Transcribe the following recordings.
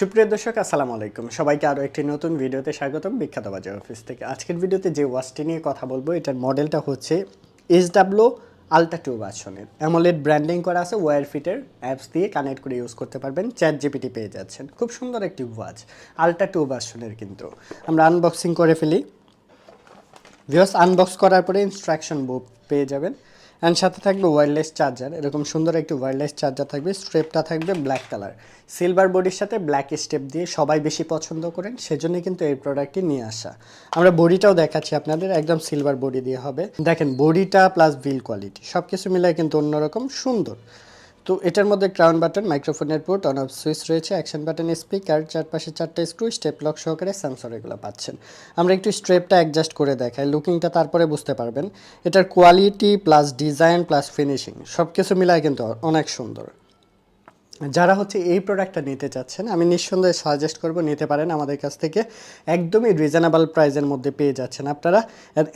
সুপ্রিয় দর্শক, আসসালামু আলাইকুম। সবাইকে আরও একটি নতুন ভিডিওতে স্বাগতম বিখ্যাত বাজার অফিস থেকে। আজকের ভিডিওতে যে ওয়াচটি নিয়ে কথা বলব, এটার মডেলটা হচ্ছে এস ডাব্লু আলট্রা টু ভার্সনের। অ্যামোলেড ব্র্যান্ডিং করা আছে ওয়ার ফিটের অ্যাপস দিয়ে কানেক্ট করে ইউজ করতে পারবেন চ্যাট জিপিটি পেয়ে যাচ্ছেন। খুব সুন্দর একটি ওয়াচ আলট্রা টু ভার্সনের কিন্তু। আমরা আনবক্সিং করে ফেলি। ভিওস আনবক্স করার পরে ইনস্ট্রাকশন বুক পেয়ে যাবেন। অ্যান্ড সাথে থাকবে ওয়্যারলেস চার্জার এরকম সুন্দর একটি ওয়্যারলেস চার্জার থাকবে স্ট্রেপটা থাকবে ব্ল্যাক কালার সিলভার বডির সাথে ব্ল্যাক স্টেপ দিয়ে সবাই বেশি পছন্দ করেন, সেজন্য কিন্তু এই প্রোডাক্টটি নিয়ে আসা। আমরা বডিটাও দেখাচ্ছি আপনাদের, একদম সিলভার বডি দিয়ে হবে। দেখেন, বডিটা প্লাস বিল কোয়ালিটি সব কিছু মিলাই কিন্তু অন্যরকম সুন্দর। তো এটার মধ্যে ক্রাউন বাটন মাইক্রোফোনের পোর্ট অন অফ সুইচ রয়েছে অ্যাকশন বাটন স্পিকার চারপাশে চারটে স্ক্রু স্টেপ লক সহকারে সেন্সর এগুলো পাচ্ছেন। আমরা একটু স্ট্রেপটা অ্যাডজাস্ট করে দেখাই লুকিংটা তারপরে বুঝতে পারবেন। এটার quality plus design plus finishing সব কিছু মিলায় কিন্তু অনেক সুন্দর। যারা হচ্ছে এই প্রোডাক্টটা নিতে চাচ্ছেন, আমি নিঃসন্দেহে সাজেস্ট করব নিতে পারেন আমাদের কাছ থেকে। একদমই রিজনেবল প্রাইসের মধ্যে পেয়ে যাচ্ছেন আপনারা।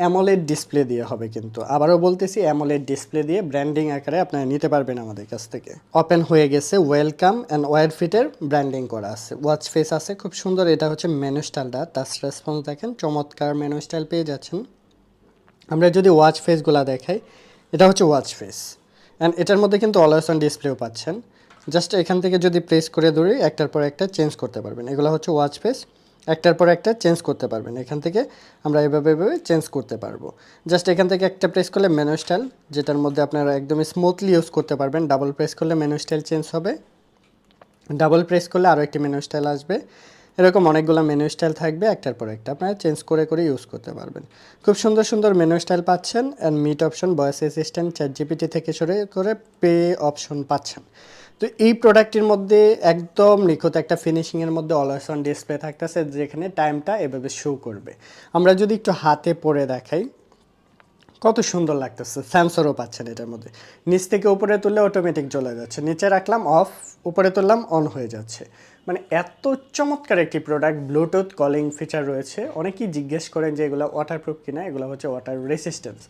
অ্যামোলেড ডিসপ্লে দিয়ে হবে কিন্তু। আবারও বলতেছি অ্যামোলেড ডিসপ্লে দিয়ে ব্র্যান্ডিং আকারে আপনারা নিতে পারবেন আমাদের কাছ থেকে। ওপেন হয়ে গেছে ওয়েলকাম অ্যান্ড ওয়ার ফিটের ব্র্যান্ডিং করা আছে। ওয়াচ ফেস আছে, খুব সুন্দর। এটা হচ্ছে মেনু স্টাইলটা টাচ রেসপন্স দেখেন, চমৎকার মেনু স্টাইল পেয়ে যাচ্ছেন। আমরা যদি ওয়াচ ফেসগুলো দেখাই, এটা হচ্ছে ওয়াচ ফেস অ্যান্ড এটার মধ্যে কিন্তু অলওয়েস অন ডিসপ্লেও পাচ্ছেন। জাস্ট এখান থেকে যদি প্রেস করে ধরি, একটার পর একটা চেঞ্জ করতে পারবেন। এগুলো হচ্ছে ওয়াচ ফেস একটার পর একটা চেঞ্জ করতে পারবেন। এখান থেকে আমরা এভাবে এভাবে চেঞ্জ করতে পারব। জাস্ট এখান থেকে একটা প্রেস করলে মেনু স্টাইল যেটার মধ্যে আপনারা একদমই স্মুথলি ইউজ করতে পারবেন। ডাবল প্রেস করলে মেনু স্টাইল চেঞ্জ হবে। ডাবল প্রেস করলে আরও একটি মেনু স্টাইল আসবে। এরকম অনেকগুলো মেনু স্টাইল থাকবে, একটার পর একটা আপনারা চেঞ্জ করে করে ইউজ করতে পারবেন। খুব সুন্দর সুন্দর মেনু স্টাইল পাচ্ছেন। And meet option voice assistant ChatGPT থেকে শুরু করে পে অপশন পাচ্ছেন। তো এই প্রোডাক্টের মধ্যে একদম নিখুঁত একটা ফিনিশিংয়ের মধ্যে অন ডিসপ্লে থাকতেছে, যেখানে টাইমটা এভাবে শো করবে। আমরা যদি একটু হাতে পরে দেখাই, কত সুন্দর লাগতেছে সেন্সরও পাচ্ছেন এটার মধ্যে। নিচ থেকে উপরে তুললে অটোমেটিক জ্বলে যাচ্ছে, নিচে রাখলাম অফ উপরে তুললাম অন হয়ে যাচ্ছে। মানে এত চমৎকার একটি প্রোডাক্ট ব্লুটুথ কলিং ফিচার রয়েছে। অনেকেই জিজ্ঞেস করেন যে এগুলো ওয়াটারপ্রুফ কিনা, এগুলো হচ্ছে ওয়াটার রেসিস্ট্যান্স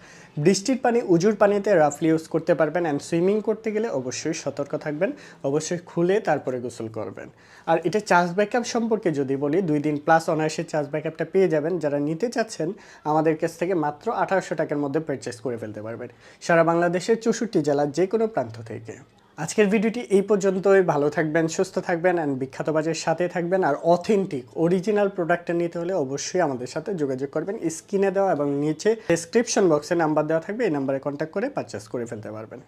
বৃষ্টির পানি, উজুর পানিতে রাফলি ইউজ করতে পারবেন অ্যান্ড সুইমিং করতে গেলে অবশ্যই সতর্ক থাকবেন, অবশ্যই খুলে তারপরে গোসল করবেন। আর এটা চার্জ ব্যাকআপ সম্পর্কে যদি বলি, দুই দিন প্লাস অনায়াসে চার্জ ব্যাকআপটা পেয়ে যাবেন। যারা নিতে চাচ্ছেন, আমাদের কাছ থেকে মাত্র আঠারোশো টাকার মধ্যে পারচেস করে ফেলতে পারবেন। সারা বাংলাদেশের চৌষট্টি জেলার যে কোনো প্রান্ত থেকে। আজকের ভিডিওটি এই পর্যন্তই। ভালো থাকবেন, সুস্থ থাকবেন অ্যান্ড বিখ্যাত বাজারের সাথে থাকবেন। আর অথেন্টিক অরিজিনাল প্রোডাক্টটা নিতে হলে অবশ্যই আমাদের সাথে যোগাযোগ করবেন। স্ক্রিনে দেওয়া এবং নিচে ডেসক্রিপশন বক্সে নাম্বার দেওয়া থাকবে, এই নাম্বারে কন্ট্যাক্ট করে পারচেস করে ফেলতে পারবেন।